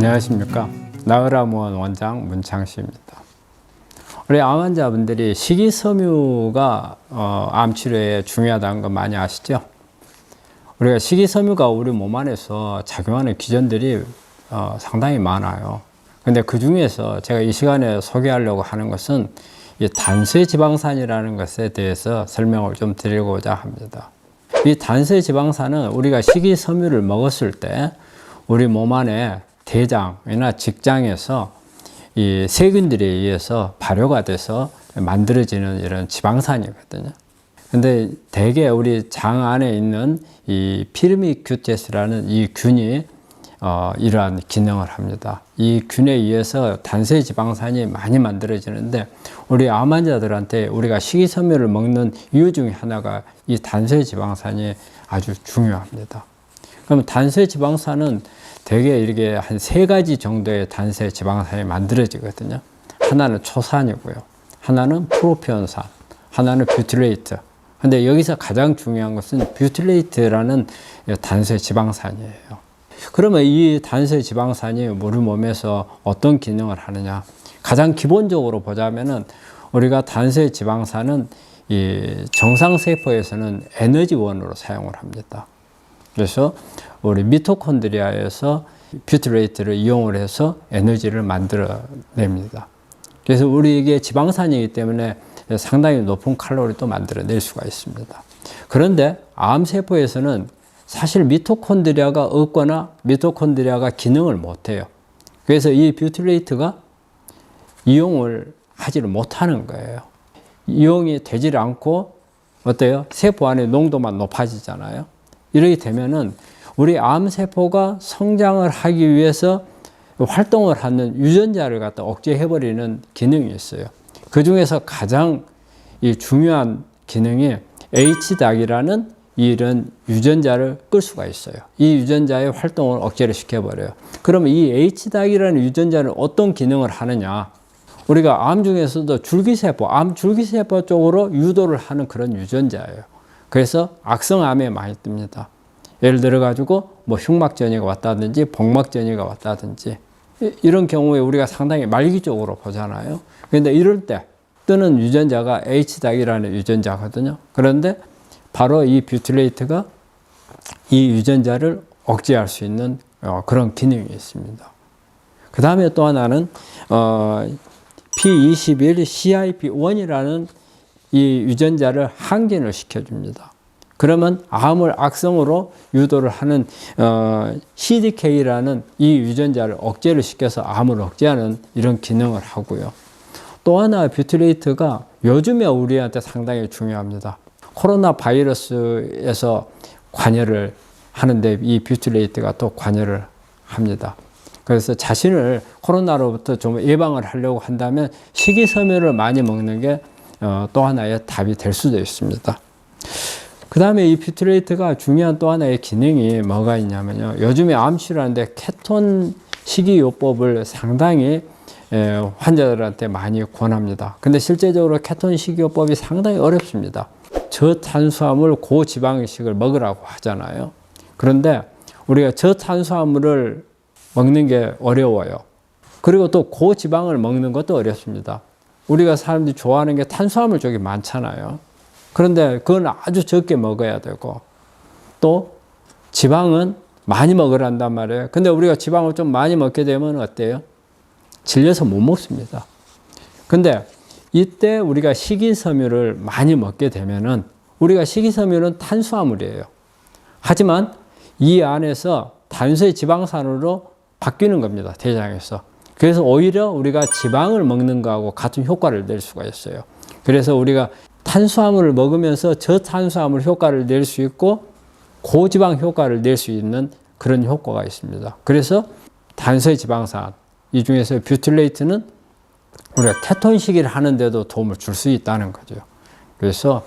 안녕하십니까. 나으라무원 원장 문창식입니다. 우리 암 환자분들이 식이섬유가 어, 암 치료에 중요하다는 거 많이 아시죠? 우리가 식이섬유가 우리 몸 안에서 작용하는 기전들이 어, 상당히 많아요. 근데 그 중에서 제가 이 시간에 소개하려고 하는 것은 이 단수의 지방산이라는 것에 대해서 설명을 좀 드리고자 합니다. 이 단수의 지방산은 우리가 식이섬유를 먹었을 때 우리 몸 안에 대장이나 직장에서 이 세균들에 의해서 발효가 돼서 만들어지는 이런 지방산이거든요. 근데 대개 우리 장 안에 있는 이 피르미큐테스라는 이 균이 어, 이러한 기능을 합니다. 이 균에 의해서 단세 지방산이 많이 만들어지는데 우리 암 환자들한테 우리가 식이섬유를 먹는 이유 중에 하나가 이 단세 지방산이 아주 중요합니다. 그럼 단세 지방산은 대개 이렇게 한 세 가지 정도의 단세 지방산이 만들어지거든요. 하나는 초산이고요. 하나는 프로피온산, 하나는 뷰틸레이트. 근데 여기서 가장 중요한 것은 뷰틸레이트라는 단세 지방산이에요. 그러면 이 단세 지방산이 우리 몸에서 어떤 기능을 하느냐? 가장 기본적으로 보자면은 우리가 단세 지방산은 이 정상 세포에서는 에너지원으로 사용을 합니다. 그래서 우리 미토콘드리아에서 뷰트레이트를 이용을 해서 에너지를 만들어냅니다. 그래서 우리에게 지방산이기 때문에 상당히 높은 칼로리도 만들어낼 수가 있습니다. 그런데 암세포에서는 사실 미토콘드리아가 없거나 미토콘드리아가 기능을 못해요. 그래서 이 뷰트레이트가 이용을 하지를 못하는 거예요. 이용이 되질 않고 어때요? 세포 안에 농도만 높아지잖아요. 이렇게 되면은 우리 암세포가 성장을 하기 위해서 활동을 하는 유전자를 갖다 억제해버리는 기능이 있어요. 그 중에서 가장 이 중요한 기능이 H닭이라는 이런 유전자를 끌 수가 있어요. 이 유전자의 활동을 억제를 시켜버려요. 그러면 이 H닭이라는 유전자는 어떤 기능을 하느냐? 우리가 암 중에서도 줄기세포, 암 줄기세포 쪽으로 유도를 하는 그런 유전자예요. 그래서 악성암에 많이 뜹니다. 예를 들어 가지고 뭐 흉막전이가 왔다든지 복막전이가 왔다든지 이런 경우에 우리가 상당히 말기 적으로 보잖아요. 그런데 이럴 때 뜨는 유전자가 H닭이라는 유전자거든요. 그런데 바로 이 뷰틸레이트가 이 유전자를 억제할 수 있는 어, 그런 기능이 있습니다. 그 다음에 또 하나는 어, P21 CIP1이라는 이 유전자를 항진을 시켜줍니다. 그러면 암을 악성으로 유도를 하는 어, CDK라는 이 유전자를 억제를 시켜서 암을 억제하는 이런 기능을 하고요. 또 하나 뷰틸레이트가 요즘에 우리한테 상당히 중요합니다. 코로나 바이러스에서 관여를 하는데 이 뷰틸레이트가 또 관여를 합니다. 그래서 자신을 코로나로부터 좀 예방을 하려고 한다면 식이섬유를 많이 먹는 게 또 어, 하나의 답이 될 수도 있습니다. 그 다음에 이 뷰트레이트가 중요한 또 하나의 기능이 뭐가 있냐면요. 요즘에 암 치료하는데 케톤 식이요법을 상당히 환자들한테 많이 권합니다. 근데 실제적으로 케톤 식이요법이 상당히 어렵습니다. 저탄수화물 고지방식을 먹으라고 하잖아요. 그런데 우리가 저탄수화물을 먹는 게 어려워요. 그리고 또 고지방을 먹는 것도 어렵습니다. 우리가 사람들이 좋아하는 게 탄수화물 쪽이 많잖아요. 그런데 그건 아주 적게 먹어야 되고 또 지방은 많이 먹으란단 말이에요. 근데 우리가 지방을 좀 많이 먹게 되면 어때요? 질려서 못 먹습니다. 근데 이때 우리가 식이섬유를 많이 먹게 되면은 우리가 식이섬유는 탄수화물이에요. 하지만 이 안에서 단수의 지방산으로 바뀌는 겁니다. 대장에서. 그래서 오히려 우리가 지방을 먹는 거하고 같은 효과를 낼 수가 있어요. 그래서 우리가 탄수화물을 먹으면서 저탄수화물 효과를 낼 수 있고 고지방 효과를 낼 수 있는 그런 효과가 있습니다. 그래서 단서의 지방산 이 중에서 뷰틸레이트는 우리가 케톤식을 하는데도 도움을 줄 수 있다는 거죠. 그래서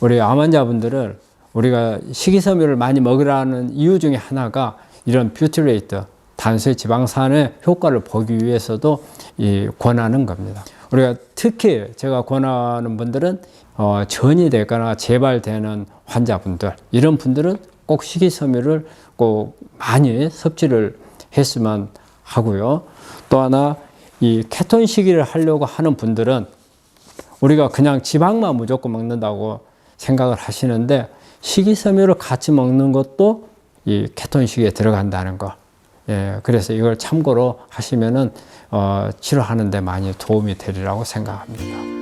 우리 암 환자분들을 우리가 식이섬유를 많이 먹으라는 이유 중에 하나가 이런 뷰틸레이트 단수의 지방산의 효과를 보기 위해서도 이 권하는 겁니다. 우리가 특히 제가 권하는 분들은 어, 전이 되거나 재발되는 환자분들 이런 분들은 꼭 식이섬유를 꼭 많이 섭취를 했으면 하고요. 또 하나 이 케톤 식이를 하려고 하는 분들은 우리가 그냥 지방만 무조건 먹는다고 생각을 하시는데 식이섬유를 같이 먹는 것도 이 케톤 식에 들어간다는 거. 예, 그래서 이걸 참고로 하시면은 어, 치료하는데 많이 도움이 되리라고 생각합니다.